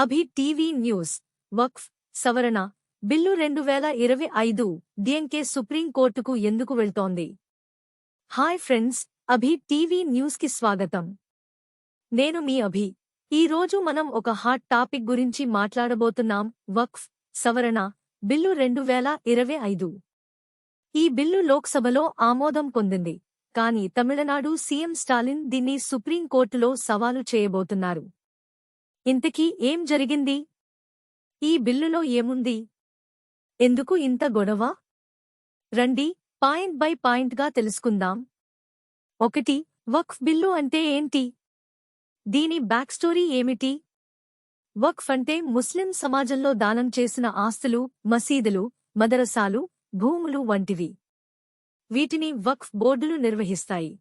అభి TV news వక్ఫ్ సవరణ bill రెండు వేల ఇరవై ఐదు డిఎంకే సుప్రీంకోర్టుకు ఎందుకు వెళ్తోంది? హాయ్ ఫ్రెండ్స్ అభి టీవీ న్యూస్కి స్వాగతం. నేను మీ అభి. ఈ రోజు మనం ఒక హాట్ టాపిక్ గురించి మాట్లాడబోతున్నాం వక్ఫ్ సవరణ బిల్లు రెండు వేల ఇరవై ఐదు. ఈ బిల్లు లోక్సభలో ఆమోదం పొందింది కానీ తమిళనాడు సీఎం స్టాలిన్ దీన్ని సుప్రీంకోర్టులో సవాలు చేయబోతున్నారు. ఇంతకీ ఏం జరిగింది? ఈ బిల్లులో ఏముంది? ఎందుకు ఇంత గొడవ? రండి పాయింట్ బై పాయింట్గా తెలుసుకుందాం. ఒకటి వక్ఫ్ బిల్లు అంటే ఏంటి? దీని బ్యాక్ స్టోరీ ఏమిటి? వక్ఫ్ అంటే ముస్లిం సమాజంలో దానం చేసిన ఆస్తులు మసీదులు మదరసాలు భూములు వంటివి. వీటిని వక్ఫ్ బోర్డులు నిర్వహిస్తాయి.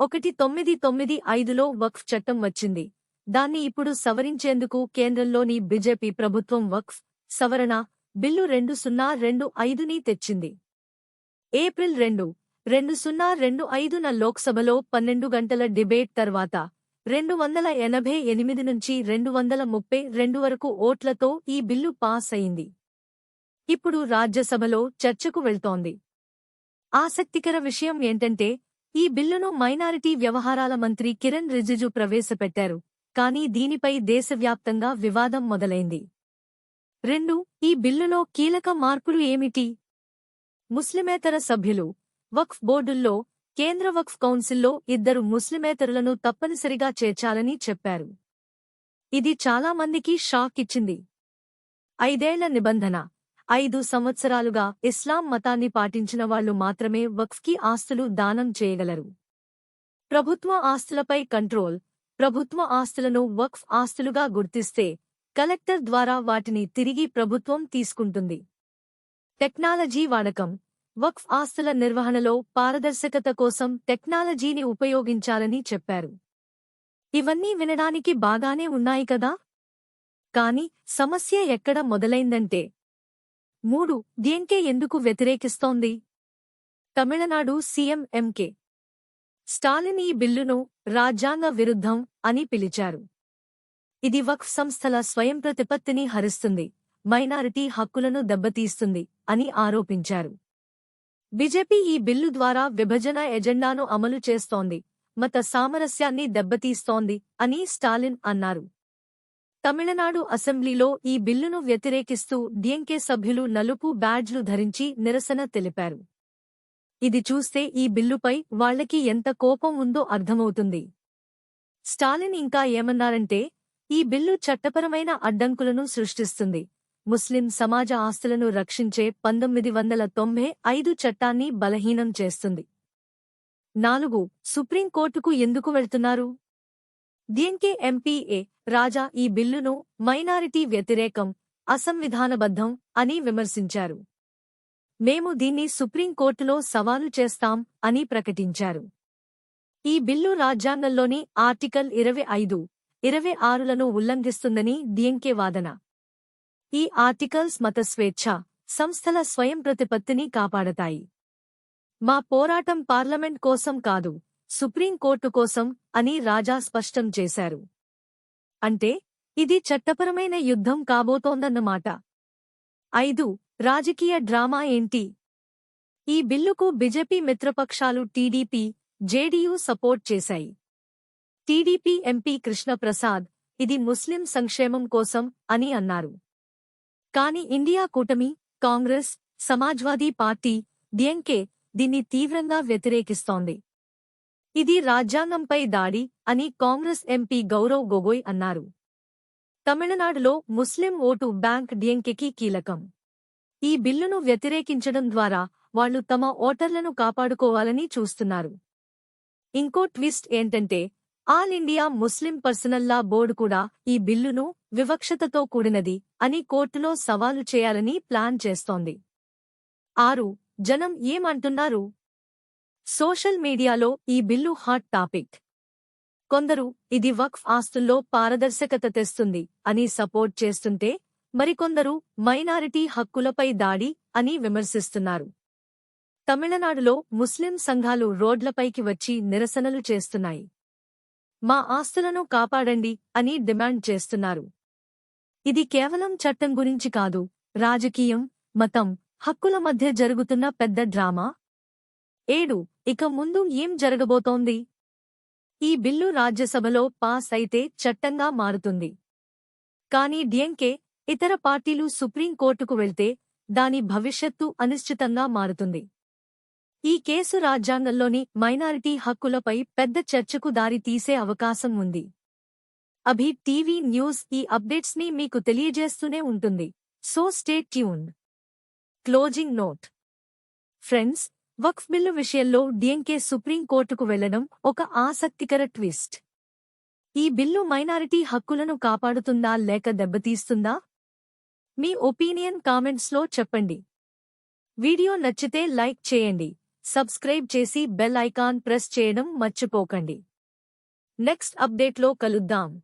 ఒకటి తొమ్మిది తొమ్మిది ఐదులో వక్ఫ్ చట్టం వచ్చింది. దాన్ని ఇప్పుడు సవరించేందుకు కేంద్రంలోని బీజేపీ ప్రభుత్వం వక్ఫ్ సవరణ బిల్లు రెండు సున్నా రెండు ఐదుని తెచ్చింది. ఏప్రిల్ రెండు రెండు సున్నా రెండు ఐదున లోక్సభలో పన్నెండు గంటల డిబేట్ తర్వాత రెండు వందల ఎనభై ఎనిమిది నుంచి రెండు వందల ముప్పై రెండు వరకు ఓట్లతో ఈ బిల్లు పాస్ అయింది. ఇప్పుడు రాజ్యసభలో చర్చకు వెళ్తోంది. ఆసక్తికర విషయం ఏంటంటే ఈ బిల్లును మైనారిటీ వ్యవహారాల మంత్రి కిరణ్ రిజిజు ప్రవేశపెట్టారు. కానీ దీనిపై దేశవ్యాప్తంగా వివాదం మొదలైంది. రెండు ఈ బిల్లులో కీలక మార్పులు ఏమిటి? ముస్లిమేతర సభ్యులు వక్ఫ్ బోర్డుల్లో కేంద్ర వక్ఫ్ కౌన్సిల్లో ఇద్దరు ముస్లిమేతరులను తప్పనిసరిగా చేర్చాలని చెప్పారు. ఇది చాలా మందికి షాక్ ఇచ్చింది. ఐదేళ్ళ నిబంధన ఐదు సంవత్సరాలుగా ఇస్లాం మతాన్ని పాటించిన వాళ్ళు మాత్రమే వక్ఫ్కి ఆస్తులు దానం చేయగలరు. ప్రభుత్వ ఆస్తులపై కంట్రోల్ ప్రభుత్వ ఆస్తులను వక్ఫ్ ఆస్తులుగా గుర్తిస్తే కలెక్టర్ ద్వారా వాటిని తిరిగి ప్రభుత్వం తీసుకుంటుంది. టెక్నాలజీ వాడకం. వక్ఫ్ ఆస్తుల నిర్వహణలో పారదర్శకత కోసం టెక్నాలజీని ఉపయోగించాలని చెప్పారు. ఇవన్నీ వినడానికి బాగానే ఉన్నాయి కదా? కాని సమస్య ఎక్కడ మొదలైందంటే మూడు డిఎంకే ఎందుకు వ్యతిరేకిస్తోంది? తమిళనాడు సీఎం ఎంకే స్టాలిన్ ఈ బిల్లును రాజ్యాంగ విరుద్ధం అని పిలిచారు. ఇది వక్ఫ్ సంస్థల స్వయం ప్రతిపత్తిని హరిస్తుంది మైనారిటీ హక్కులను దెబ్బతీస్తుంది అని ఆరోపించారు. బీజేపీ ఈ బిల్లు ద్వారా విభజన ఎజెండాను అమలు చేస్తోంది మత సామరస్యాన్ని దెబ్బతీస్తోంది అని స్టాలిన్ అన్నారు. తమిళనాడు అసెంబ్లీలో ఈ బిల్లును వ్యతిరేకిస్తూ డిఎంకే సభ్యులు నలుపు బ్యాడ్జ్లు ధరించి నిరసన తెలిపారు. ఇది చూస్తే ఈ బిల్లుపై వాళ్ళకి ఎంత కోపం ఉందో అర్థమవుతుంది. స్టాలిన్ ఇంకా ఏమన్నారంటే ఈ బిల్లు చట్టపరమైన అడ్డంకులను సృష్టిస్తుంది. ముస్లిం సమాజ ఆస్తులను రక్షించే పంతొమ్మిది వందల తొంభై ఐదు చట్టాన్ని బలహీనం చేస్తుంది. నాలుగు సుప్రీంకోర్టుకు ఎందుకు వెళ్తున్నారు? డిఎంకే ఎంపీఏ రాజా ఈ బిల్లును మైనారిటీ వ్యతిరేకం అసంవిధానబద్ధం అని విమర్శించారు. మేము దీన్ని సుప్రీంకోర్టులో సవాలు చేస్తాం అని ప్రకటించారు. ఈ బిల్లు రాజ్యాంగంలోని ఆర్టికల్ ఇరవై ఐదు ఇరవై ఆరులను ఉల్లంఘిస్తుందని డిఎంకే వాదన. ఈ ఆర్టికల్స్ మత స్వేచ్ఛ సంస్థల స్వయం ప్రతిపత్తిని కాపాడతాయి. మా పోరాటం పార్లమెంట్ కోసం కాదు సుప్రీంకోర్టు కోసం అని రాజా స్పష్టం చేశారు. అంటే ఇది చట్టపరమైన యుద్ధం కాబోతోందన్నమాట. ఐదు రాజకీయ డ్రామా ఏంటి? ఈ బిల్లుకు బీజేపీ మిత్రపక్షాలు టీడీపీ జేడీయూ సపోర్ట్ చేశాయి. టీడీపీ ఎంపీ కృష్ణప్రసాద్ ఇది ముస్లిం సంక్షేమం కోసం అని అన్నారు. కాని ఇండియా కూటమి కాంగ్రెస్ సమాజ్వాదీ పార్టీ డిఎంకే దీన్ని తీవ్రంగా వ్యతిరేకిస్తోంది. ఇది రాజ్యాంగంపై దాడి అని కాంగ్రెస్ ఎంపీ గౌరవ్ గొగోయ్ అన్నారు. తమిళనాడులో ముస్లిం ఓటు బ్యాంక్ డిఎంకెకి కీలకం. ఈ బిల్లును వ్యతిరేకించడం ద్వారా వాళ్ళు తమ ఓటర్లను కాపాడుకోవాలని చూస్తున్నారు. ఇంకో ట్విస్ట్ ఏంటంటే all India Muslim personal law board కూడా ఈ బిల్లును వివక్షతతో కూడినది అని కోర్టులో సవాలు చేయాలని ప్లాన్ చేస్తోంది. ఆరు జనం ఏమంటున్నారు? సోషల్ మీడియాలో ఈ బిల్లు హాట్ టాపిక్. కొందరు ఇది వక్ఫ్ ఆస్తుల్లో పారదర్శకత తెస్తుంది అని సపోర్ట్ చేస్తుంటే మరికొందరు మైనారిటీ హక్కులపై దాడి అని విమర్శిస్తున్నారు. తమిళనాడులో ముస్లిం సంఘాలు రోడ్లపైకి వచ్చి నిరసనలు చేస్తున్నాయి. మా ఆస్తులను కాపాడండి అని డిమాండ్ చేస్తున్నారు. ఇది కేవలం చట్టం గురించి కాదు రాజకీయం మతం హక్కుల మధ్య జరుగుతున్న పెద్ద డ్రామా? ఏడు ఇక ముందు ఏం జరగబోతోంది? ఈ బిల్లు రాజ్యసభలో పాస్ అయితే చట్టంగా మారుతుంది. కానీ డిఎంకే ఇతర పార్టీలు సుప్రీంకోర్టుకు వెళ్తే దాని భవిష్యత్తు అనిశ్చితంగా మారుతుంది. ఈ కేసు రాజ్యాంగంలోని మైనారిటీ హక్కులపై పెద్ద చర్చకు దారి తీసే అవకాశం ఉంది. అభి టీవీ న్యూస్ ఈ అప్డేట్స్ని మీకు తెలియజేస్తూనే ఉంటుంది. So stay tune closing note. Friends వక్ఫ్ బిల్లు విషయంలో డిఎంకే సుప్రీంకోర్టుకు వెళ్ళడం ఒక ఆసక్తికర ట్విస్ట్. ఈ బిల్లు మైనారిటీ హక్కులను కాపాడుతుందా లేక దెబ్బతీస్తుందా? మీ ఒపీనియన్ కామెంట్స్లో చెప్పండి. వీడియో నచ్చితే లైక్ చేయండి. సబ్స్క్రైబ్ చేసి బెల్ ఐకాన్ ప్రెస్ చేయడం మర్చిపోకండి. నెక్స్ట్ అప్డేట్లో కలుద్దాం.